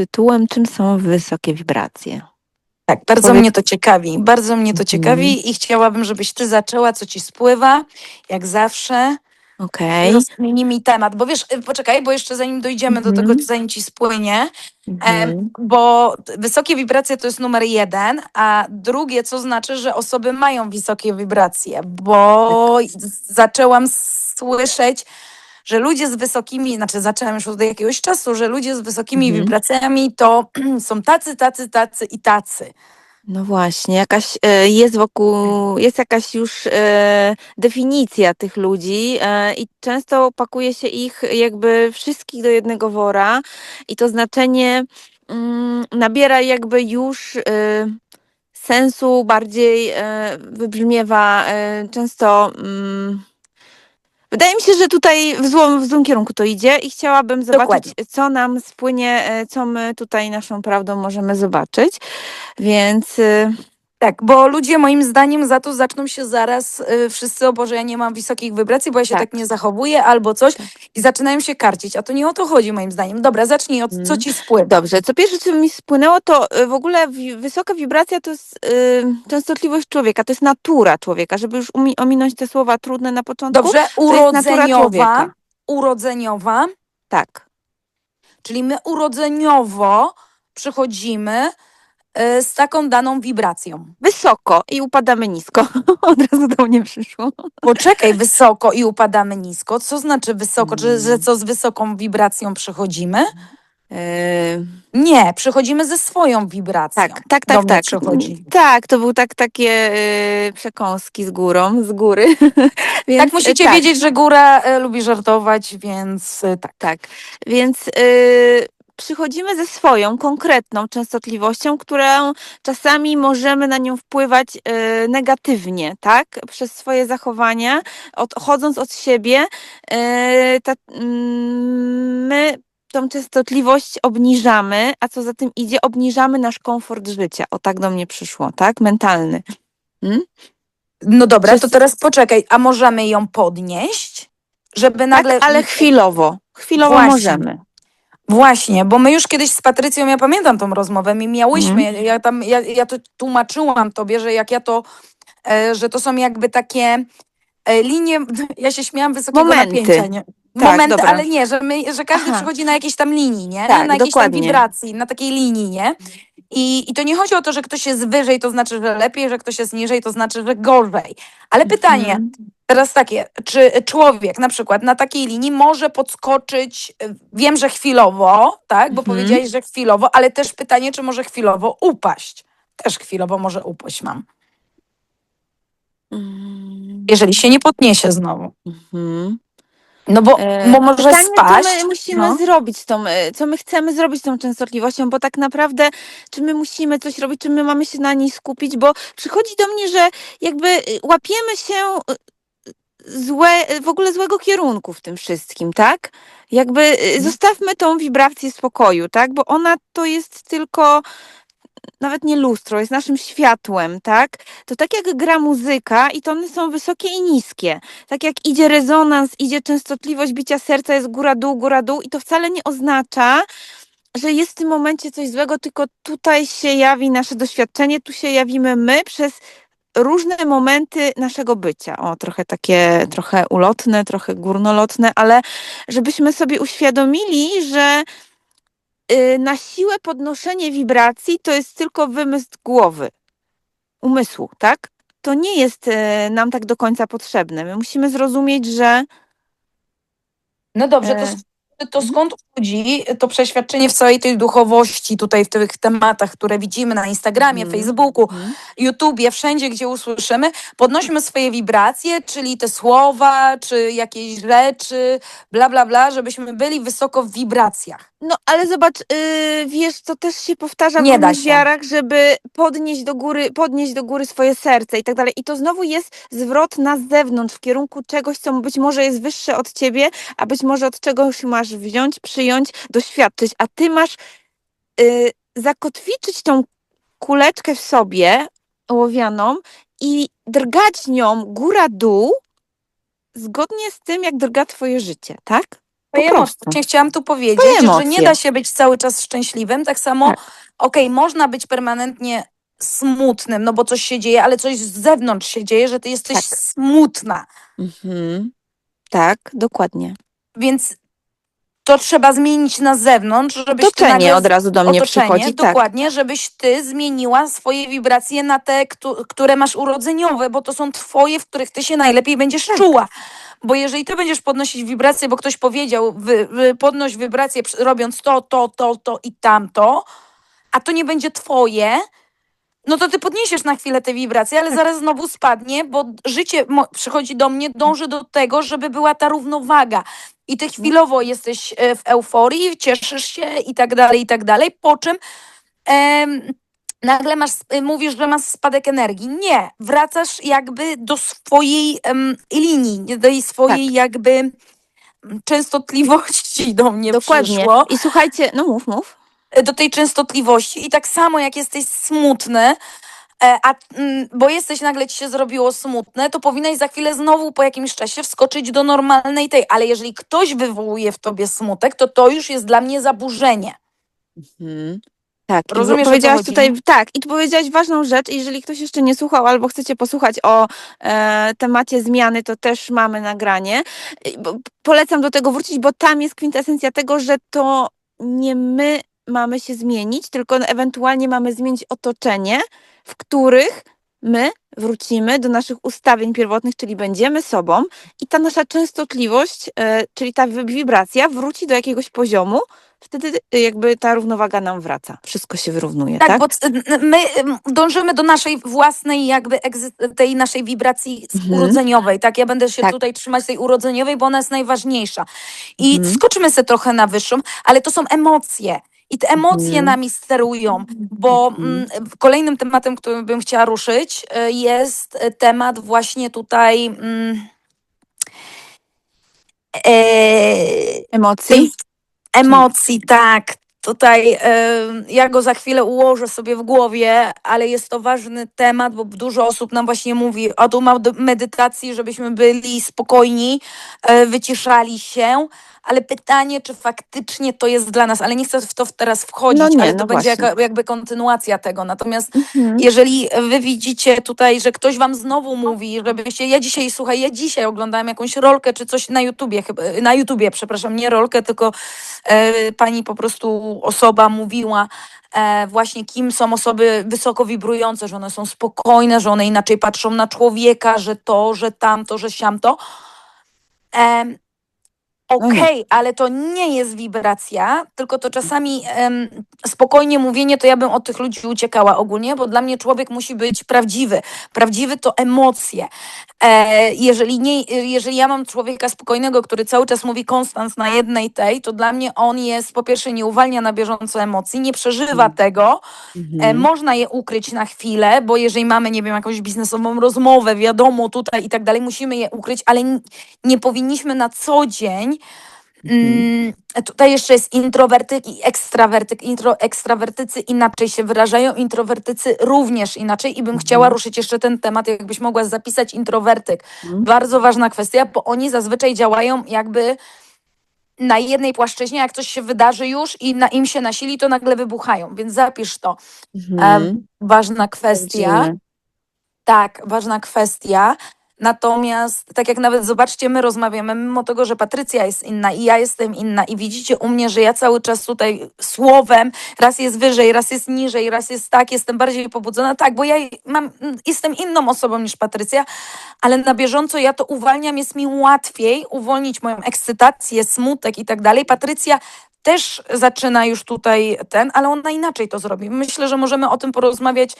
tytułem Czym są wysokie wibracje? Tak, bardzo Powiedz- mnie to ciekawi. Bardzo mnie to Mhm. ciekawi i chciałabym, żebyś ty zaczęła, co ci spływa, jak zawsze. Okej. Rozkminij mi temat, bo wiesz, y, poczekaj, bo jeszcze zanim dojdziemy do tego, Mhm. zanim ci spłynie, Mhm. e, bo wysokie wibracje to jest numer jeden, a drugie, co znaczy, że osoby mają wysokie wibracje, bo z- zaczęłam słyszeć, że ludzie z wysokimi, znaczy zaczęłam już od jakiegoś czasu, że ludzie z wysokimi Mhm. wibracjami to są tacy, tacy, tacy i tacy. No właśnie, jakaś e, jest wokół, jest jakaś już e, definicja tych ludzi e, i często pakuje się ich jakby wszystkich do jednego wora i to znaczenie mm, nabiera jakby już sensu, bardziej wybrzmiewa często. Mm, Wydaje mi się, że tutaj w złym, w złym kierunku to idzie i chciałabym zobaczyć, Dokładnie. co nam spłynie, e, co my tutaj naszą prawdą możemy zobaczyć. Więc y, Tak, bo ludzie moim zdaniem za to zaczną się zaraz y, wszyscy, o Boże, ja nie mam wysokich wibracji, bo ja się tak, Tak. nie zachowuję albo coś i zaczynają się karcić, a to nie o to chodzi moim zdaniem. Dobra, zacznij od co Mhm. ci spływa. dobrze, co pierwsze, co mi spłynęło, to y, w ogóle wysoka wibracja to jest y, częstotliwość człowieka, to jest natura człowieka, żeby już ominąć te słowa trudne na początku. Dobrze, urodzeniowa, urodzeniowa, Tak. czyli my urodzeniowo przychodzimy z taką daną wibracją. Wysoko i upadamy nisko. Od razu do mnie przyszło. Poczekaj, wysoko i upadamy nisko. Co znaczy wysoko? Czy, że Mm. co z wysoką wibracją przychodzimy? Y, Nie, przychodzimy ze swoją wibracją. tak, tak, tak, tak. przychodzi. Tak, to były tak, takie y, przekąski z górą, z góry. Więc, Tak, musicie y, wiedzieć, że góra e, lubi żartować, więc e, tak. Tak, więc y, przychodzimy ze swoją konkretną częstotliwością, którą czasami możemy na nią wpływać y, negatywnie, tak? Przez swoje zachowania, odchodząc od siebie, y, ta, mm, my tą częstotliwość obniżamy, a co za tym idzie, obniżamy nasz komfort życia. O tak do mnie przyszło, tak? Mentalny. No dobra, Przez- to teraz poczekaj, a możemy ją podnieść? Żeby nagle. Tak, ale chwilowo. Chwilowo Właśnie. możemy. Właśnie, bo my już kiedyś z Patrycją, ja pamiętam tą rozmowę, my miałyśmy, Mhm. ja tam, ja, ja to tłumaczyłam tobie, że jak ja to, e, że to są jakby takie e, linie, ja się śmiałam wysokiego Momenty. napięcia, nie? Tak, Momenty, dobra. ale nie, że, my, że każdy Aha. przychodzi na jakiejś tam linii, nie? Tak, na jakiejś dokładnie. tam wibracji, na takiej linii, nie? I, I to nie chodzi o to, że ktoś jest wyżej, to znaczy, że lepiej, że ktoś jest niżej, to znaczy, że gorzej. Ale pytanie, Mhm. Teraz takie, czy człowiek na przykład na takiej linii może podskoczyć, y, wiem, że chwilowo, tak, bo Mhm. powiedziałeś, że chwilowo, ale też pytanie, czy może chwilowo upaść. Też chwilowo może upaść mam, Mm. jeżeli się nie podniesie znowu. Mhm. No bo, E, bo może pytanie, spaść. Co my musimy no. zrobić tą, e, co my chcemy zrobić z tą częstotliwością, bo tak naprawdę, czy my musimy coś robić, czy my mamy się na niej skupić, bo przychodzi do mnie, że jakby e, łapiemy się e, złe, w ogóle złego kierunku w tym wszystkim, tak? Jakby e, Mhm. zostawmy tą wibrację spokoju, tak? Bo ona to jest tylko nawet nie lustro, jest naszym światłem, tak? To tak jak gra muzyka i tony są wysokie i niskie. Tak jak idzie rezonans, idzie częstotliwość bicia serca, jest góra-dół, góra-dół i to wcale nie oznacza, że jest w tym momencie coś złego, tylko tutaj się jawi nasze doświadczenie, tu się jawimy my przez różne momenty naszego bycia. O, trochę takie, trochę ulotne, trochę górnolotne, ale żebyśmy sobie uświadomili, że y, na siłę podnoszenie wibracji to jest tylko wymysł głowy, umysłu, tak? To nie jest y, nam tak do końca potrzebne. My musimy zrozumieć, że No dobrze, to, E, to skąd chodzi to przeświadczenie w całej tej duchowości, tutaj w tych tematach, które widzimy na Instagramie, Mhm. Facebooku, Mhm. YouTubie, wszędzie, gdzie usłyszymy, podnosimy swoje wibracje, czyli te słowa, czy jakieś rzeczy, bla, bla, bla, żebyśmy byli wysoko w wibracjach. No, ale zobacz, yy, wiesz, to też się powtarza Nie w da się. wiarach, żeby podnieść do góry, podnieść do góry swoje serce i tak dalej. I to znowu jest zwrot na zewnątrz, w kierunku czegoś, co być może jest wyższe od ciebie, a być może od czegoś masz wziąć, przyjąć, doświadczyć, a ty masz yy, zakotwiczyć tą kuleczkę w sobie, ołowianą i drgać nią góra-dół, zgodnie z tym, jak drga twoje życie, tak? Swoje po emocje. prostu. Właśnie chciałam tu powiedzieć, że nie da się być cały czas szczęśliwym. Tak samo, Tak. okej, można być permanentnie smutnym, no bo coś się dzieje, ale coś z zewnątrz się dzieje, że ty jesteś Tak. smutna. Mhm. Tak, dokładnie. Więc to trzeba zmienić na zewnątrz, żebyś ty Otoczenie nagle od razu do mnie otoczenie, przychodzi. Tak. dokładnie, żebyś ty zmieniła swoje wibracje na te, któ- które masz urodzeniowe, bo to są twoje, w których ty się najlepiej będziesz Tak. czuła. Bo jeżeli ty będziesz podnosić wibracje, bo ktoś powiedział, wy, wy, podnoś wibracje robiąc to, to, to, to i tamto, a to nie będzie twoje, no to ty podniesiesz na chwilę te wibracje, ale zaraz znowu spadnie, bo życie przychodzi do mnie, dąży do tego, żeby była ta równowaga. I ty chwilowo jesteś e, w euforii, cieszysz się i tak dalej, i tak dalej, po czym em, nagle masz, y, mówisz, że masz spadek energii. Nie, wracasz jakby do swojej em, linii, do jej swojej jakby mm, częstotliwości do mnie Dokładnie. przyszło I słuchajcie, no mów, mów. do tej częstotliwości i tak samo jak jesteś smutny, e, a, bo jesteś nagle ci się zrobiło smutne, to powinnaś za chwilę znowu po jakimś czasie wskoczyć do normalnej tej, ale jeżeli ktoś wywołuje w tobie smutek, to to już jest dla mnie zaburzenie. Mhm. Tak, i Rozumiesz, o co powiedziałaś chodzi, tutaj, tak, i tu powiedziałaś ważną rzecz, jeżeli ktoś jeszcze nie słuchał albo chcecie posłuchać o e, temacie zmiany, to też mamy nagranie. I bo- Polecam do tego wrócić, bo tam jest kwintesencja tego, że to nie my mamy się zmienić, tylko ewentualnie mamy zmienić otoczenie, w których my wrócimy do naszych ustawień pierwotnych, czyli będziemy sobą i ta nasza częstotliwość, e, czyli ta wi- wibracja wróci do jakiegoś poziomu, wtedy y, jakby ta równowaga nam wraca. Wszystko się wyrównuje, Tak, tak? bo my ym, dążymy do naszej własnej jakby tej naszej wibracji Mhm. urodzeniowej, tak? Ja będę się Tak. tutaj trzymać tej urodzeniowej, bo ona jest najważniejsza. I Mhm. skoczymy sobie trochę na wyższą, ale to są emocje. I te emocje Mhm. nami sterują, bo Mhm. mm, kolejnym tematem, którym bym chciała ruszyć, y, jest y, temat właśnie tutaj mm, e, Emocji? Emocji, tak. Tutaj e, ja go za chwilę ułożę sobie w głowie, ale jest to ważny temat, bo dużo osób nam właśnie mówi o tu medytacji, żebyśmy byli spokojni, e, wyciszali się, ale pytanie, czy faktycznie to jest dla nas, ale nie chcę w to teraz wchodzić, No nie, ale to no będzie jaka, jakby kontynuacja tego. Natomiast Mhm. jeżeli wy widzicie tutaj, że ktoś wam znowu mówi, żebyście, ja dzisiaj, słuchaj, ja dzisiaj oglądałam jakąś rolkę czy coś na YouTubie, chyba, na YouTubie, przepraszam, nie rolkę, tylko e, pani po prostu osoba mówiła e, właśnie kim są osoby wysoko wibrujące, że one są spokojne, że one inaczej patrzą na człowieka, że to, że tamto, że siamto. Em, No. Okej, ale to nie jest wibracja, tylko to czasami em, spokojnie mówienie, to ja bym od tych ludzi uciekała ogólnie, bo dla mnie człowiek musi być prawdziwy. Prawdziwy to emocje. E, jeżeli, nie, jeżeli ja mam człowieka spokojnego, który cały czas mówi konstans na jednej tej, to dla mnie on jest, po pierwsze nie uwalnia na bieżąco emocji, nie przeżywa Mhm. tego, E, Mhm. można je ukryć na chwilę, bo jeżeli mamy, nie wiem, jakąś biznesową rozmowę, wiadomo, tutaj i tak dalej, musimy je ukryć, ale nie powinniśmy na co dzień. Mm, tutaj jeszcze jest introwertyk i ekstrawertyk. Intro, ekstrawertycy inaczej się wyrażają, introwertycy również inaczej. I bym chciała ruszyć jeszcze ten temat, jakbyś mogła zapisać introwertyk. Mhm. Bardzo ważna kwestia, bo oni zazwyczaj działają jakby na jednej płaszczyźnie, jak coś się wydarzy już i na im się nasili, to nagle wybuchają, więc zapisz to. Mhm. Ważna kwestia. Tak, ważna kwestia. Natomiast, tak jak nawet zobaczcie, my rozmawiamy, mimo tego, że Patrycja jest inna i ja jestem inna, i widzicie u mnie, że ja cały czas tutaj słowem, raz jest wyżej, raz jest niżej, raz jest tak, jestem bardziej pobudzona, tak, bo ja mam, jestem inną osobą niż Patrycja, ale na bieżąco ja to uwalniam, jest mi łatwiej uwolnić moją ekscytację, smutek i tak dalej. Patrycja też zaczyna już tutaj ten, ale ona inaczej to zrobi. Myślę, że możemy o tym porozmawiać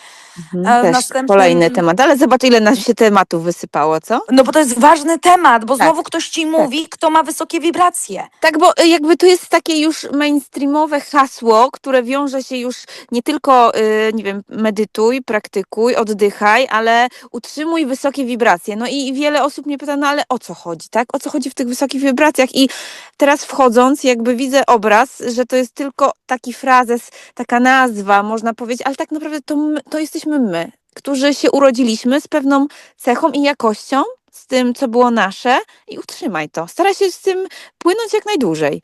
Mhm. w Też następnym- kolejny temat, ale zobacz ile nam się tematów wysypało, co? No bo to jest ważny temat, bo Tak, znowu ktoś ci mówi, kto ma wysokie wibracje. Tak, bo y, jakby to jest takie już mainstreamowe hasło, które wiąże się już nie tylko, y, nie wiem, medytuj, praktykuj, oddychaj, ale utrzymuj wysokie wibracje. No i wiele osób mnie pyta, no ale o co chodzi, tak? O co chodzi w tych wysokich wibracjach? I teraz wchodząc, jakby widzę obraz, że to jest tylko taki frazes, taka nazwa, można powiedzieć, ale tak naprawdę to, my, to jesteśmy my, którzy się urodziliśmy z pewną cechą i jakością, z tym, co było nasze i utrzymaj to. Staraj się z tym płynąć jak najdłużej.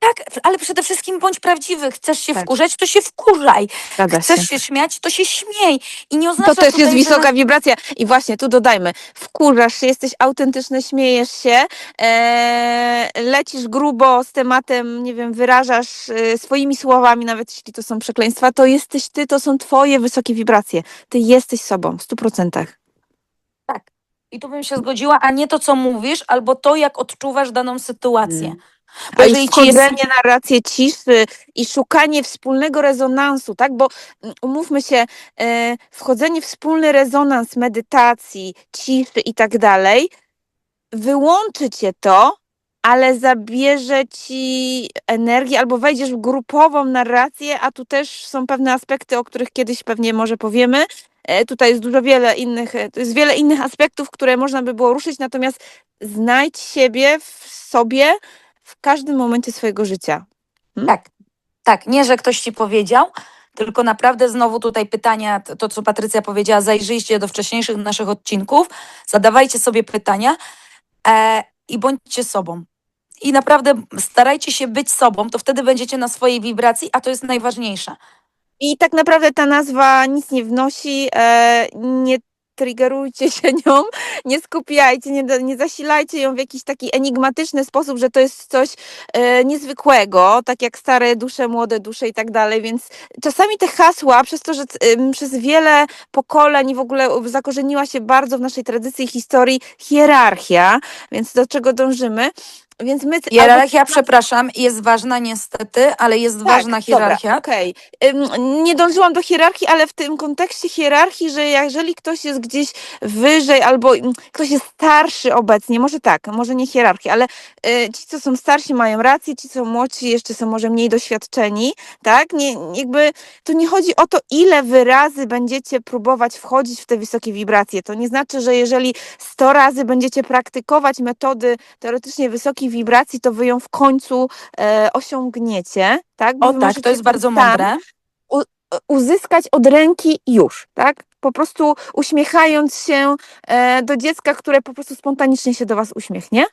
Tak, ale przede wszystkim bądź prawdziwy. Chcesz się Tak. wkurzać, to się wkurzaj. Zgadza Chcesz się. śmiać, to się śmiej. I nie oznacza To też tutaj, jest że- wysoka wibracja. I właśnie tu dodajmy, wkurzasz się, jesteś autentyczny, śmiejesz się, e, lecisz grubo z tematem, nie wiem, wyrażasz e, swoimi słowami, nawet jeśli to są przekleństwa, to jesteś ty, to są twoje wysokie wibracje. Ty jesteś sobą w stu procentach. I tu bym się zgodziła, a nie to, co mówisz, albo to, jak odczuwasz daną sytuację. Mm. Bo A jeżeli ci jest wchodzenie na rację ciszy i szukanie wspólnego rezonansu, tak? Bo mm, umówmy się, e, wchodzenie w wspólny rezonans medytacji, ciszy i tak dalej, wyłączy cię to, ale zabierze ci energię albo wejdziesz w grupową narrację, a tu też są pewne aspekty, o których kiedyś pewnie może powiemy. E, Tutaj jest dużo wiele innych, e, jest wiele innych aspektów, które można by było ruszyć, natomiast znajdź siebie w sobie w każdym momencie swojego życia. Tak, tak, nie, że ktoś ci powiedział, tylko naprawdę znowu tutaj pytania, to, to co Patrycja powiedziała, zajrzyjcie do wcześniejszych naszych odcinków, zadawajcie sobie pytania e, i bądźcie sobą. I naprawdę starajcie się być sobą, to wtedy będziecie na swojej wibracji, a to jest najważniejsze. I tak naprawdę ta nazwa nic nie wnosi, e, nie triggerujcie się nią, nie skupiajcie, nie, nie zasilajcie ją w jakiś taki enigmatyczny sposób, że to jest coś e, niezwykłego, tak jak stare dusze, młode dusze i tak dalej, więc czasami te hasła, przez to, że ym, przez wiele pokoleń w ogóle zakorzeniła się bardzo w naszej tradycji historii hierarchia, więc do czego dążymy, więc my... albo- Hierarchia, przepraszam, jest ważna niestety, ale jest Tak, ważna hierarchia. Okej. Ym, Nie dążyłam do hierarchii, ale w tym kontekście hierarchii, że jeżeli ktoś jest gdzieś wyżej albo ktoś jest starszy obecnie, może tak, może nie hierarchii, ale y, ci, co są starsi mają rację, ci, co młodsi jeszcze są może mniej doświadczeni, tak? Nie, jakby to nie chodzi o to, ile wy razy będziecie próbować wchodzić w te wysokie wibracje. To nie znaczy, że jeżeli 100 razy będziecie praktykować metody teoretycznie wysokich wibracji, to wy ją w końcu e, osiągniecie, tak? Bo O tak, to jest bardzo mądre. uzyskać od ręki już, tak? Po prostu uśmiechając się e, do dziecka, które po prostu spontanicznie się do was uśmiechnie.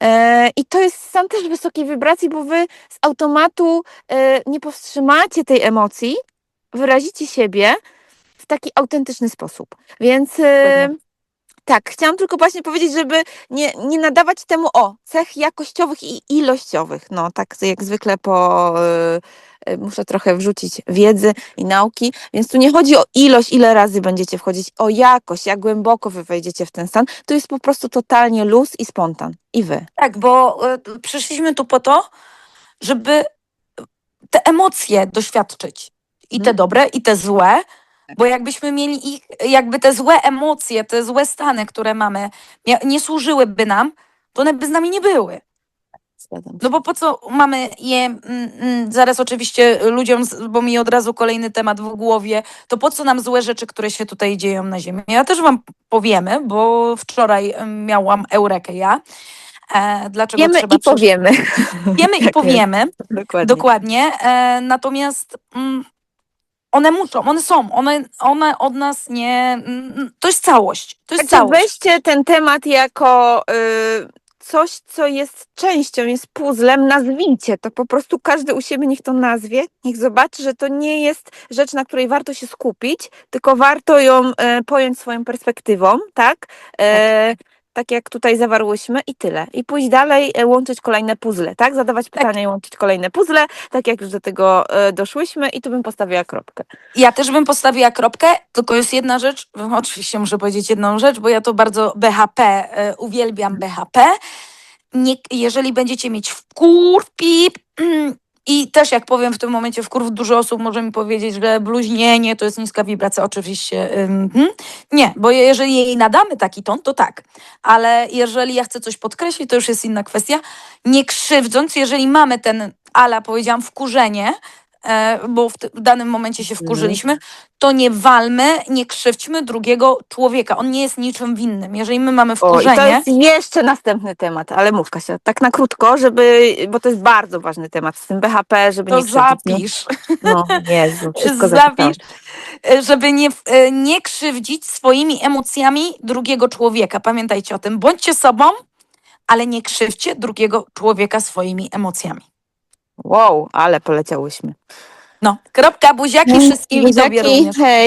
E, I to jest stan też wysokiej wibracji, bo wy z automatu e, nie powstrzymacie tej emocji, wyrazicie siebie w taki autentyczny sposób. Więc e. tak, chciałam tylko właśnie powiedzieć, żeby nie, nie nadawać temu o cech jakościowych i ilościowych. No, tak jak zwykle po. y, y, Muszę trochę wrzucić wiedzy i nauki, więc tu nie chodzi o ilość, ile razy będziecie wchodzić, o jakość, jak głęboko wy wejdziecie w ten stan. To jest po prostu totalnie luz i spontan. I wy. Tak, bo e, przyszliśmy tu po to, żeby te emocje doświadczyć. I te Mhm. dobre, i te złe. Bo jakbyśmy mieli ich, jakby te złe emocje, te złe stany, które mamy, nie służyłyby nam, to one by z nami nie były. No bo po co mamy je, mm, mm, zaraz oczywiście ludziom, bo mi od razu kolejny temat w głowie, to po co nam złe rzeczy, które się tutaj dzieją na ziemi? Ja też wam powiemy, bo wczoraj em, miałam eurekę ja. E, dlaczego Wiemy trzeba i powiemy. Wiemy i Tak powiemy, Dokładnie. dokładnie. E, natomiast mm, one muszą, one są, one, one od nas nie. Mm, to jest całość. To jest Znaczy, całość. weźcie ten temat jako y, coś, co jest częścią, jest puzzlem, nazwijcie to. Po prostu każdy u siebie niech to nazwie, niech zobaczy, że to nie jest rzecz, na której warto się skupić, tylko warto ją e, pojąć swoją perspektywą, tak? E, tak jak tutaj zawarłyśmy i tyle. I pójść dalej, e, łączyć kolejne puzzle, tak? Zadawać pytania i łączyć kolejne puzzle, tak jak już do tego e, doszłyśmy i tu bym postawiła kropkę. Ja też bym postawiła kropkę, tylko jest jedna rzecz, oczywiście muszę powiedzieć jedną rzecz, bo ja to bardzo BHP, e, uwielbiam BHP. Nie, jeżeli będziecie mieć wkurw, pip, i też jak powiem w tym momencie wkurw, dużo osób może mi powiedzieć, że bluźnienie to jest niska wibracja, oczywiście. mhm. Nie, bo jeżeli jej nadamy taki ton, to tak. Ale jeżeli ja chcę coś podkreślić, to już jest inna kwestia. Nie krzywdząc, jeżeli mamy ten, ala powiedziałam, wkurzenie, bo w, w danym momencie się wkurzyliśmy, to nie walmy, nie krzywdźmy drugiego człowieka. On nie jest niczym winnym. Jeżeli my mamy O, i wkurzenie, to jest jeszcze następny temat, ale mów Kasia, tak na krótko, żeby, bo to jest bardzo ważny temat z tym BHP, żeby to nie krzywdzić, nie? zapisz. No, Jezu, wszystko Zapisz. e, żeby nie, w- e, nie krzywdzić swoimi emocjami drugiego człowieka. Pamiętajcie o tym. Bądźcie sobą, ale nie krzywdźcie drugiego człowieka swoimi emocjami. Wow, ale poleciałyśmy. No, kropka, buziaki wszystkim i tobie Buziaki, również. Hej.